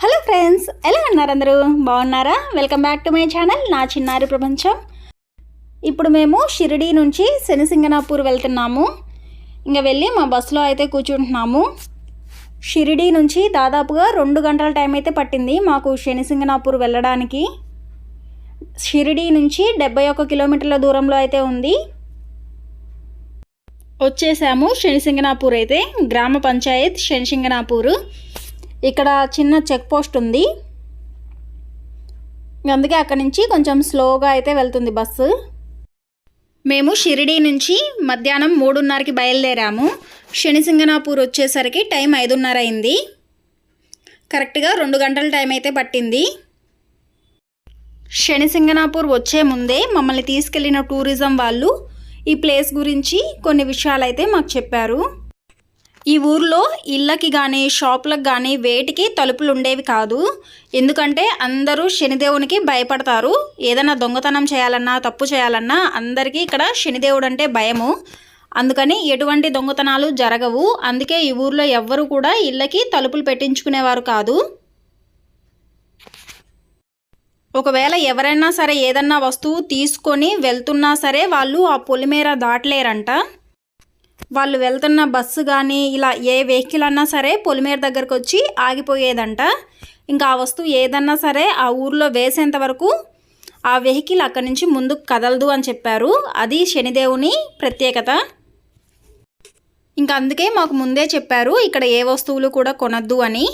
Hello friends ఎలా ఉన్నారు అందరూ? బాగున్నారా? Welcome back to my channel నా చిన్నారి ప్రపంచం. ఇప్పుడు మేము షిరిడి నుంచి శనిసింగనాపూర్ వెళ్తున్నాము. ఇంకా వెళ్ళి మా బస్సులో అయితే కూర్చుంటున్నాము. షిరిడి నుంచి దాదాపుగా రెండు గంటల టైం అయితే పట్టింది మాకు శనిసింగనాపూర్ వెళ్ళడానికి. షిరిడి నుంచి డెబ్బై ఒక్క కిలోమీటర్ల దూరంలో అయితే ఉంది. వచ్చేసాము శనిసింగనాపూర్ అయితే గ్రామ పంచాయత్ శనిసింగనాపూరు. ఇక్కడ చిన్న చెక్ పోస్ట్ ఉంది. అందుకే అక్కడి నుంచి కొంచెం స్లోగా అయితే వెళ్తుంది బస్సు. మేము షిరిడి నుంచి మధ్యాహ్నం మూడున్నరకి బయలుదేరాము. శనిసింగనాపూర్ వచ్చేసరికి టైం ఐదున్నర అయింది. కరెక్ట్గా రెండు గంటల టైం అయితే పట్టింది. శనిసింగనాపూర్ వచ్చే ముందే మమ్మల్ని తీసుకెళ్ళిన టూరిజం వాళ్ళు ఈ ప్లేస్ గురించి కొన్ని విషయాలు అయితే మాకు చెప్పారు. ఈ ఊర్లో ఇళ్ళకి కానీ షాపులకు కానీ వేటికి తలుపులు ఉండేవి కాదు. ఎందుకంటే అందరూ శనిదేవునికి భయపడతారు. ఏదైనా దొంగతనం చేయాలన్నా తప్పు చేయాలన్నా అందరికీ ఇక్కడ శనిదేవుడు అంటే భయము. అందుకని ఎటువంటి దొంగతనాలు జరగవు. అందుకే ఈ ఊర్లో ఎవ్వరు కూడా ఇళ్ళకి తలుపులు పెట్టించుకునేవారు కాదు. ఒకవేళ ఎవరైనా సరే ఏదన్నా వస్తువు తీసుకొని వెళ్తున్నా సరే వాళ్ళు ఆ పొలిమేర దాటలేరంట. వాళ్ళు వెళ్తున్న బస్సు కానీ ఇలా ఏ వెహికల్ అన్నా సరే పొలిమేర దగ్గరకు వచ్చి ఆగిపోయేదంట. ఇంకా ఆ వస్తువు ఏదన్నా సరే ఆ ఊర్లో వేసేంత వరకు ఆ వెహికల్ అక్కడి నుంచి ముందుకు కదలదు అని చెప్పారు. అది శనిదేవుని ప్రత్యేకత. ఇంకా అందుకే మాకు ముందే చెప్పారు ఇక్కడ ఏ వస్తువులు కూడా కొనద్దు అని.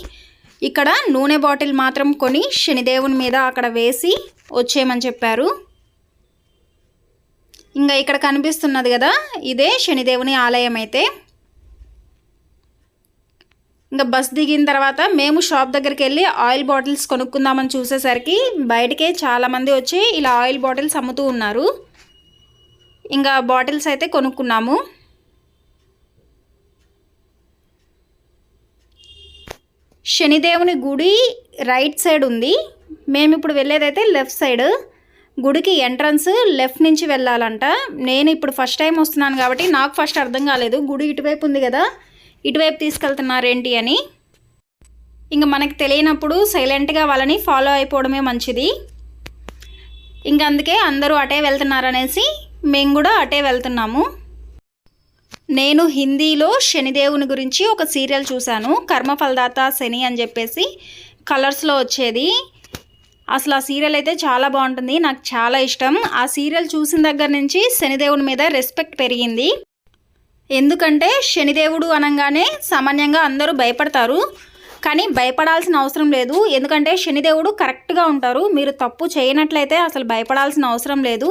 ఇక్కడ నూనె బాటిల్ మాత్రం కొని శనిదేవుని మీద అక్కడ వేసి వచ్చేయమని చెప్పారు. ఇంకా ఇక్కడ కనిపిస్తున్నది కదా ఇదే శనిదేవుని ఆలయం అయితే. ఇంకా బస్ దిగిన తర్వాత మేము షాప్ దగ్గరికి వెళ్ళి ఆయిల్ బాటిల్స్ కొనుక్కుందామని చూసేసరికి బయటకే చాలామంది వచ్చి ఇలా ఆయిల్ బాటిల్స్ అమ్ముతూ ఉన్నారు. ఇంకా బాటిల్స్ అయితే కొనుక్కున్నాము. శనిదేవుని గుడి రైట్ సైడ్ ఉంది. మేము ఇప్పుడు వెళ్ళేదైతే లెఫ్ట్ సైడ్. గుడికి ఎంట్రన్స్ లెఫ్ట్ నుంచి వెళ్ళాలంట. నేను ఇప్పుడు ఫస్ట్ టైం వస్తున్నాను కాబట్టి నాకు ఫస్ట్ అర్థం కాలేదు. గుడి ఇటువైపు ఉంది కదా. ఇటువైపు తీసుకెళ్తున్నారేంటి అని. ఇంకా మనకి తెలియనప్పుడు సైలెంట్గా వాళ్ళని ఫాలో అయిపోవడమే మంచిది. ఇంకా అందుకే అందరూ అటే వెళ్తున్నారనేసి మేము కూడా అటే వెళ్తున్నాము. నేను హిందీలో శనిదేవుని గురించి ఒక సీరియల్ చూశాను. కర్మఫలదాత శని అని చెప్పేసి కలర్స్లో వచ్చేది. అసలు ఆ సీరియల్ అయితే చాలా బాగుంటుంది నాకు చాలా ఇష్టం. ఆ సీరియల్ చూసిన దగ్గర నుంచి శనిదేవుని మీద రెస్పెక్ట్ పెరిగింది. ఎందుకంటే శనిదేవుడు అనగానే సామాన్యంగా అందరూ భయపడతారు. కానీ భయపడాల్సిన అవసరం లేదు. ఎందుకంటే శనిదేవుడు కరెక్ట్గా ఉంటారు. మీరు తప్పు చేయనట్లయితే అసలు భయపడాల్సిన అవసరం లేదు.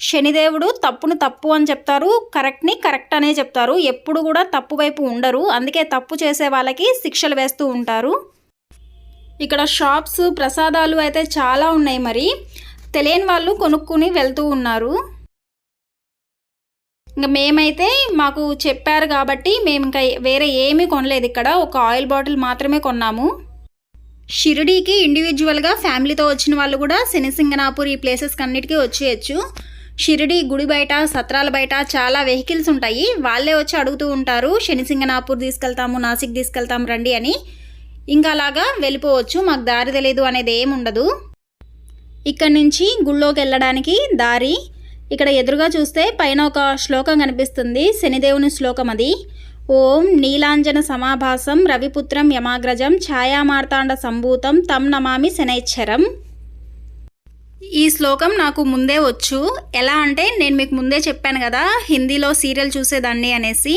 శనిదేవుడు తప్పును తప్పు అని చెప్తారు. కరెక్ట్ని కరెక్ట్ అనే చెప్తారు. ఎప్పుడు కూడా తప్పు వైపు ఉండరు. అందుకే తప్పు చేసే వాళ్ళకి శిక్షలు వేస్తూ ఉంటారు. ఇక్కడ షాప్స్ ప్రసాదాలు అయితే చాలా ఉన్నాయి మరి. తెలియని వాళ్ళు కొనుక్కుని వెళ్తూ ఉన్నారు. ఇంకా మేమైతే మాకు చెప్పారు కాబట్టి మేము ఇంకా వేరే ఏమీ కొనలేదు ఇక్కడ. ఒక ఆయిల్ బాటిల్ మాత్రమే కొన్నాము. షిరిడీకి ఇండివిజువల్గా ఫ్యామిలీతో వచ్చిన వాళ్ళు కూడా శనిసింగనాపూర్ ఈ ప్లేసెస్కి అన్నిటికీ వచ్చేయచ్చు. షిరిడి గుడి బయట సత్రాల బయట చాలా వెహికల్స్ ఉంటాయి. వాళ్ళే వచ్చి అడుగుతూ ఉంటారు శనిసింగనాపూర్ తీసుకెళ్తాము నాసిక్ తీసుకెళ్తాము రండి అని. ఇంకా అలాగా వెళ్ళిపోవచ్చు మాకు దారి తెలియదు అనేది ఏమి ఉండదు. ఇక్కడి నుంచి గుళ్ళోకి వెళ్ళడానికి దారి ఇక్కడ ఎదురుగా చూస్తే పైన ఒక శ్లోకం కనిపిస్తుంది శనిదేవుని శ్లోకం అది. ఓం నీలాంజన సమాభాసం రవిపుత్రం యమాగ్రజం ఛాయామార్తాండ సంభూతం తం నమామి శనైశ్చరం. ఈ శ్లోకం నాకు ముందే వచ్చు. ఎలా అంటే నేను మీకు ముందే చెప్పాను కదా హిందీలో సీరియల్ చూసేదాన్ని అనేసి.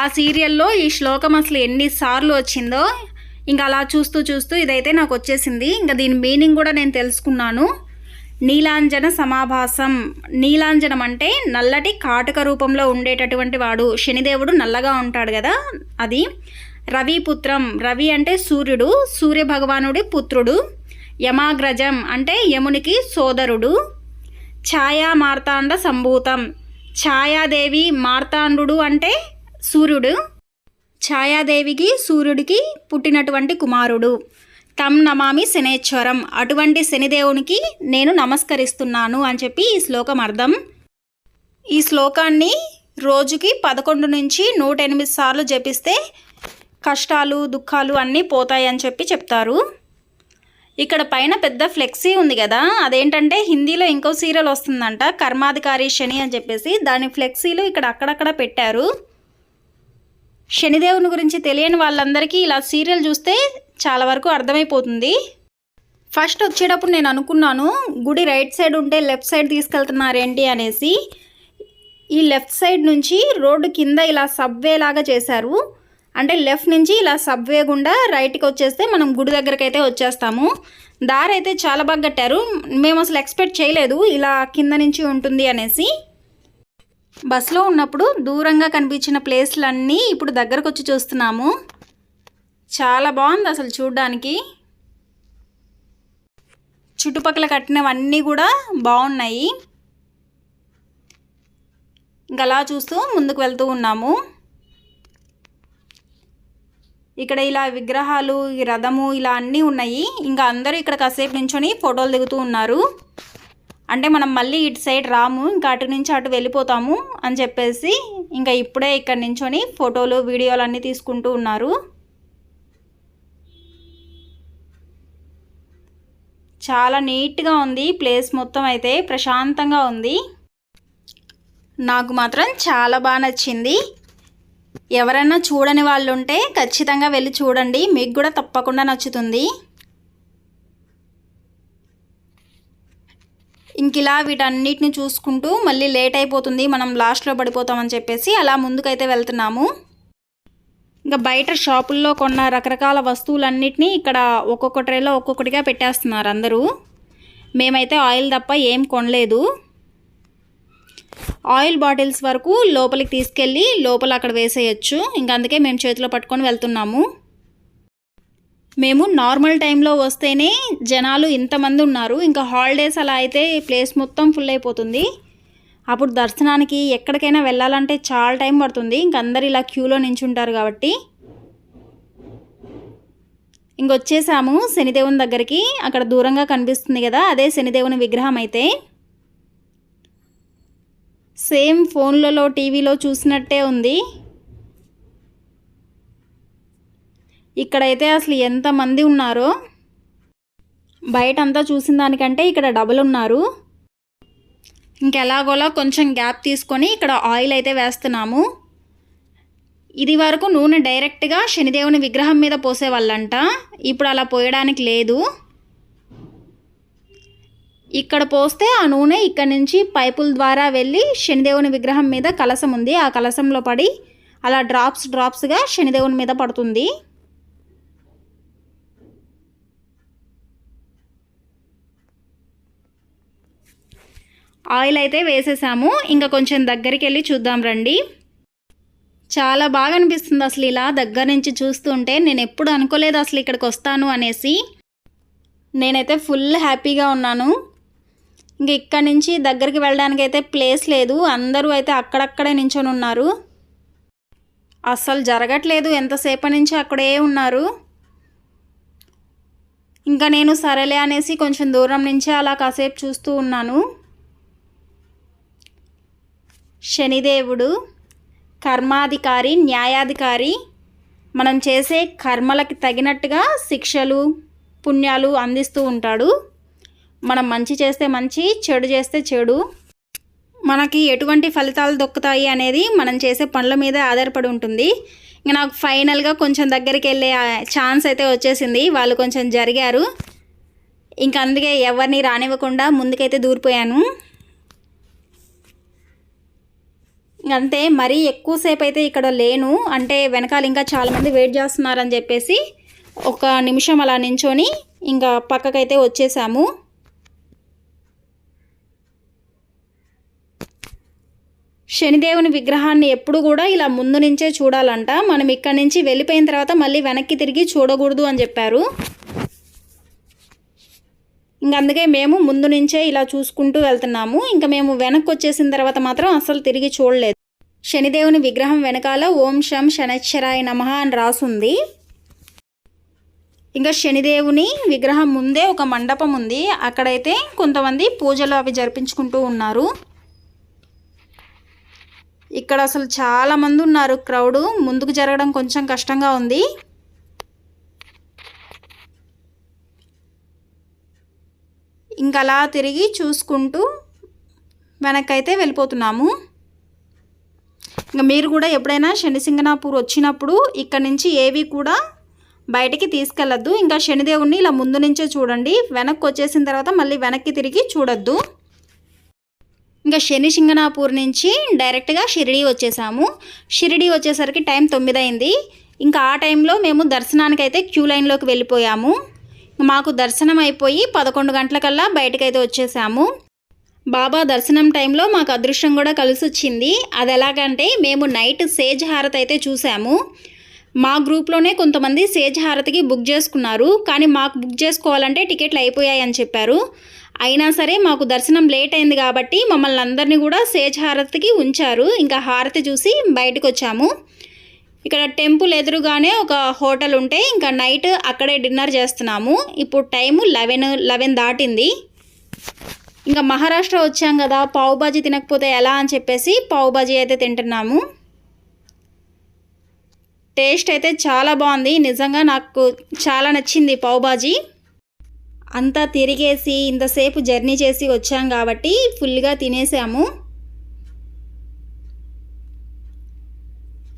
ఆ సీరియల్లో ఈ శ్లోకం అసలు ఎన్నిసార్లు వచ్చిందో ఇంకా అలా చూస్తూ చూస్తూ ఇదైతే నాకు వచ్చేసింది. ఇంకా దీని మీనింగ్ కూడా నేను తెలుసుకున్నాను. నీలాంజన సమాభాసం. నీలాంజనం అంటే నల్లటి కాటక రూపంలో ఉండేటటువంటి వాడు. శనిదేవుడు నల్లగా ఉంటాడు కదా అది. రవి పుత్రం. రవి అంటే సూర్యుడు. సూర్య భగవానుడి పుత్రుడు. యమాగ్రజం అంటే యమునికి సోదరుడు. ఛాయా మార్తాండ సంభూతం. ఛాయాదేవి మార్తాండు అంటే సూర్యుడు. ఛాయాదేవికి సూర్యుడికి పుట్టినటువంటి కుమారుడు. తమ్ నమామి శనేశ్వరం. అటువంటి శనిదేవునికి నేను నమస్కరిస్తున్నాను అని చెప్పి ఈ శ్లోకం అర్థం. ఈ శ్లోకాన్ని రోజుకి పదకొండు నుంచి నూట ఎనిమిది సార్లు జపిస్తే కష్టాలు దుఃఖాలు అన్నీ పోతాయని చెప్పి చెప్తారు. ఇక్కడ పైన పెద్ద ఫ్లెక్సీ ఉంది కదా అదేంటంటే హిందీలో ఇంకో సీరియల్ వస్తుందంట కర్మాధికారి శని అని చెప్పేసి. దాని ఫ్లెక్సీలు ఇక్కడ అక్కడక్కడ పెట్టారు. శనిదేవుని గురించి తెలియని వాళ్ళందరికీ ఇలా సీరియల్ చూస్తే చాలా వరకు అర్థమైపోతుంది. ఫస్ట్ వచ్చేటప్పుడు నేను అనుకున్నాను గుడి రైట్ సైడ్ ఉంటే లెఫ్ట్ సైడ్ తీసుకెళ్తున్నారేంటి అనేసి. ఈ లెఫ్ట్ సైడ్ నుంచి రోడ్డు కింద ఇలా సబ్వే లాగా చేశారు. అంటే లెఫ్ట్ నుంచి ఇలా సబ్వే గుండా రైట్కి వచ్చేస్తే మనం గుడి దగ్గరికి అయితే వచ్చేస్తాము. దారి అయితే చాలా బాగా కట్టారు. మేము అసలు ఎక్స్పెక్ట్ చేయలేదు ఇలా కింద నుంచి ఉంటుంది అనేసి. బస్సులో ఉన్నప్పుడు దూరంగా కనిపించిన ప్లేస్లన్నీ ఇప్పుడు దగ్గరకు వచ్చి చూస్తున్నాము. చాలా బాగుంది అసలు చూడ్డానికి. చుట్టుపక్కల కట్టినవన్నీ కూడా బాగున్నాయి. ఇంకా అలా చూస్తూ ముందుకు వెళ్తూ ఉన్నాము. ఇక్కడ ఇలా విగ్రహాలు ఈ రథము ఇలా అన్నీ ఉన్నాయి. ఇంకా అందరూ ఇక్కడ కాసేపు నించొని ఫోటోలు దిగుతూ ఉన్నారు. అంటే మనం మళ్ళీ ఇటు సైడ్ రాము ఇంకా అటు నుంచి అటు వెళ్ళిపోతాము అని చెప్పేసి ఇంకా ఇప్పుడే ఇక్కడ నించొని ఫోటోలు వీడియోలు అన్నీ తీసుకుంటూ ఉన్నారు. చాలా నీట్గా ఉంది ప్లేస్ మొత్తం అయితే ప్రశాంతంగా ఉంది. నాకు మాత్రం చాలా బాగా నచ్చింది. ఎవరైనా చూడని వాళ్ళు ఉంటే ఖచ్చితంగా వెళ్ళి చూడండి. మీకు కూడా తప్పకుండా నచ్చుతుంది. ఇంక ఇలా వీటన్నిటిని చూసుకుంటూ మళ్ళీ లేట్ అయిపోతుంది మనం లాస్ట్లో పడిపోతామని చెప్పేసి అలా ముందుకైతే వెళ్తున్నాము. ఇంకా బయట షాపుల్లో కొన్న రకరకాల వస్తువులన్నిటినీ ఇక్కడ ఒక్కొక్క ట్రేలో ఒక్కొక్కటిగా పెట్టేస్తున్నారు అందరూ. మేమైతే ఆయిల్ తప్ప ఏం కొనలేదు. ఆయిల్ బాటిల్స్ వరకు లోపలికి తీసుకెళ్ళి లోపల అక్కడ వేసేయచ్చు. ఇంకా అందుకే మేము చేతిలో పట్టుకొని వెళ్తున్నాము. మేము నార్మల్ టైంలో వస్తేనే జనాలు ఇంతమంది ఉన్నారు. ఇంకా హాలిడేస్ అలా అయితే ప్లేస్ మొత్తం ఫుల్ అయిపోతుంది. అప్పుడు దర్శనానికి ఎక్కడికైనా వెళ్ళాలంటే చాలా టైం పడుతుంది. ఇంక అందరు ఇలా క్యూలో నించుంటారు కాబట్టి. ఇంకొచ్చేసాము శనిదేవుని దగ్గరికి. అక్కడ దూరంగా కనిపిస్తుంది కదా అదే శనిదేవుని విగ్రహం అయితే. సేమ్ ఫోన్లలో టీవీలో చూసినట్టే ఉంది. ఇక్కడైతే అసలు ఎంతమంది ఉన్నారో? బయట అంతా చూసిన దానికంటే ఇక్కడ డబుల్ ఉన్నారు. ఇంకెలాగోలా కొంచెం గ్యాప్ తీసుకొని ఇక్కడ ఆయిల్ అయితే వేస్తున్నాము. ఇది వరకు నూనె డైరెక్ట్గా శనిదేవుని విగ్రహం మీద పోసేవాళ్ళంట. ఇప్పుడు అలా పోయడానికి లేదు. ఇక్కడ పోస్తే ఆ నూనె ఇక్కడ నుంచి పైపుల ద్వారా వెళ్ళి శనిదేవుని విగ్రహం మీద కలసం ఉంది. ఆ కలసంలో పడి అలా డ్రాప్స్ డ్రాప్స్గా శనిదేవుని మీద పడుతుంది. ఆయిల్ అయితే వేసేసాము. ఇంకా కొంచెం దగ్గరికి వెళ్ళి చూద్దాం రండి. చాలా బాగా అనిపిస్తుంది అసలు ఇలా దగ్గర నుంచి చూస్తుంటే. నేను ఎప్పుడు అనుకోలేదు అసలు ఇక్కడికి వస్తాను అనేసి. నేనైతే ఫుల్ హ్యాపీగా ఉన్నాను. ఇంక ఇక్కడ నుంచి దగ్గరికి వెళ్ళడానికి అయితే ప్లేస్ లేదు. అందరూ అయితే అక్కడక్కడే నించొని ఉన్నారు. అస్సలు జరగట్లేదు. ఎంతసేపటి నుంచి అక్కడే ఉన్నారు. ఇంకా నేను సరేలే అనేసి కొంచెం దూరం నుంచే అలా కాసేపు చూస్తూ ఉన్నాను. శనిదేవుడు కర్మాధికారి న్యాయాధికారి మనం చేసే కర్మలకి తగినట్టుగా శిక్షలు పుణ్యాలు అందిస్తూ ఉంటాడు. మనం మంచి చేస్తే మంచి చెడు చేస్తే చెడు. మనకి ఎటువంటి ఫలితాలు దొక్కుతాయి అనేది మనం చేసే పనుల మీద ఆధారపడి ఉంటుంది. ఇంకా నాకు ఫైనల్గా కొంచెం దగ్గరికి వెళ్ళే ఛాన్స్ అయితే వచ్చేసింది. వాళ్ళు కొంచెం జరిగారు. ఇంకా అందుకే ఎవరిని రానివ్వకుండా ముందుకైతే దూరిపోయాను. అంతే మరీ ఎక్కువసేపు అయితే ఇక్కడ లేను. అంటే వెనకాల ఇంకా చాలామంది వెయిట్ చేస్తున్నారని చెప్పేసి ఒక నిమిషం అలా నించొని ఇంకా పక్కకైతే వచ్చేసాము. శనిదేవుని విగ్రహాన్ని ఎప్పుడు కూడా ఇలా ముందు నుంచే చూడాలంట. మనం ఇక్కడ నుంచి వెళ్ళిపోయిన తర్వాత మళ్ళీ వెనక్కి తిరిగి చూడకూడదు అని చెప్పారు. ఇంక అందుకే మేము ముందు నుంచే ఇలా చూసుకుంటూ వెళ్తున్నాము. ఇంకా మేము వెనక్కి వచ్చేసిన తర్వాత మాత్రం అసలు తిరిగి చూడలేదు. శనిదేవుని విగ్రహం వెనకాల ఓం శం శనచ్చరాయ నమ అని రాసుంది. ఇంకా శనిదేవుని విగ్రహం ముందే ఒక మండపం ఉంది. అక్కడైతే కొంతమంది పూజలు అవి జరిపించుకుంటూ ఉన్నారు. ఇక్కడ అసలు చాలామంది ఉన్నారు. క్రౌడ్ ముందుకు జరగడం కొంచెం కష్టంగా ఉంది. ఇంకా అలా తిరిగి చూసుకుంటూ వెనక్కైతే వెళ్ళిపోతున్నాము. ఇంకా మీరు కూడా ఎప్పుడైనా శనిసింగనాపూర్ వచ్చినప్పుడు ఇక్కడ నుంచి ఏవి కూడా బయటికి తీసుకెళ్ళద్దు. ఇంకా శనిదేవుణ్ణి ఇలా ముందు నుంచే చూడండి. వెనక్కి వచ్చేసిన తర్వాత మళ్ళీ వెనక్కి తిరిగి చూడొద్దు. ఇంకా శని సింగనాపూర్ నుంచి డైరెక్ట్గా షిరిడీ వచ్చేసాము. షిరిడి వచ్చేసరికి టైం తొమ్మిది అయింది ఇంకా ఆ టైంలో మేము దర్శనానికి అయితే క్యూ లైన్లోకి వెళ్ళిపోయాము. మాకు దర్శనం అయిపోయి పదకొండు గంటలకల్లా బయటకైతే వచ్చేసాము. బాబా దర్శనం టైంలో మాకు అదృష్టం కూడా కలిసి వచ్చింది అది ఎలాగంటే మేము నైట్ సేజ్ హారతి అయితే చూసాము. మా గ్రూప్లోనే కొంతమంది సేజ్ హారతికి బుక్ చేసుకున్నారు. కానీ మాకు బుక్ చేసుకోవాలంటే టికెట్లు అయిపోయాయి అని చెప్పారు. అయినా సరే మాకు దర్శనం లేట్ అయింది కాబట్టి మమ్మల్ని అందరినీ కూడా సేజ్ హారతికి ఉంచారు. ఇంకా హారతి చూసి బయటకు వచ్చాము ఇక్కడ టెంపుల్ ఎదురుగానే ఒక హోటల్ ఉంటే ఇంకా నైట్ అక్కడే డిన్నర్ చేస్తున్నాము. ఇప్పుడు టైము లెవెన్ లెవెన్ దాటింది. ఇంకా మహారాష్ట్ర వచ్చాం కదా పావు బాజీ తినకపోతే ఎలా అని చెప్పేసి పావు బాజీ అయితే తింటున్నాము. టేస్ట్ అయితే చాలా బాగుంది. నిజంగా నాకు చాలా నచ్చింది పావు బాజీ. అంతా తిరిగేసి ఇంతసేపు జర్నీ చేసి వచ్చాం కాబట్టి ఫుల్గా తినేసాము.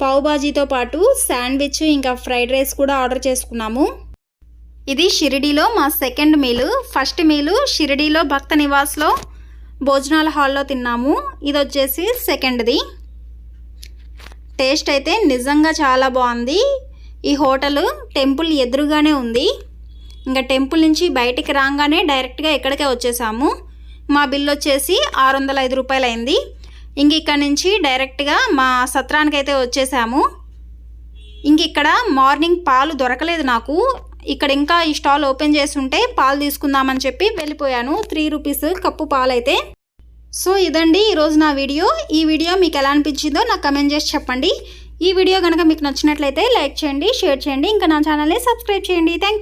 పావు బాజీతో పాటు శాండ్విచ్ ఇంకా ఫ్రైడ్ రైస్ కూడా ఆర్డర్ చేసుకున్నాము. ఇది షిరిడీలో మా సెకండ్ మీలు ఫస్ట్ మీలు షిరిడీలో భక్త నివాస్లో భోజనాల హాల్లో తిన్నాము. ఇది వచ్చేసి సెకండ్ది టేస్ట్ అయితే నిజంగా చాలా బాగుంది. ఈ హోటల్ టెంపుల్ ఎదురుగానే ఉంది. ఇంకా టెంపుల్ నుంచి బయటికి రాగానే డైరెక్ట్గా ఇక్కడికే వచ్చేసాము. మా బిల్ వచ్చేసి ఆరు వందల ఐదు రూపాయలు అయింది ఇంక ఇక్కడ నుంచి డైరెక్ట్గా మా సత్రానికి అయితే వచ్చేసాము. ఇంక ఇక్కడ మార్నింగ్ పాలు దొరకలేదు నాకు. ఇక్కడ ఇంకా ఈ స్టాల్ ఓపెన్ చేసి ఉంటే పాలు తీసుకుందామని చెప్పి వెళ్ళిపోయాను. త్రీ రూపీస్ కప్పు పాలు అయితే సో ఇదండి ఈరోజు నా వీడియో. ఈ వీడియో మీకు ఎలా అనిపించిందో నాకు కమెంట్ చేసి చెప్పండి. ఈ వీడియో కనుక మీకు నచ్చినట్లయితే లైక్ చేయండి షేర్ చేయండి. ఇంకా నా ఛానల్ని సబ్స్క్రైబ్ చేయండి. Thank you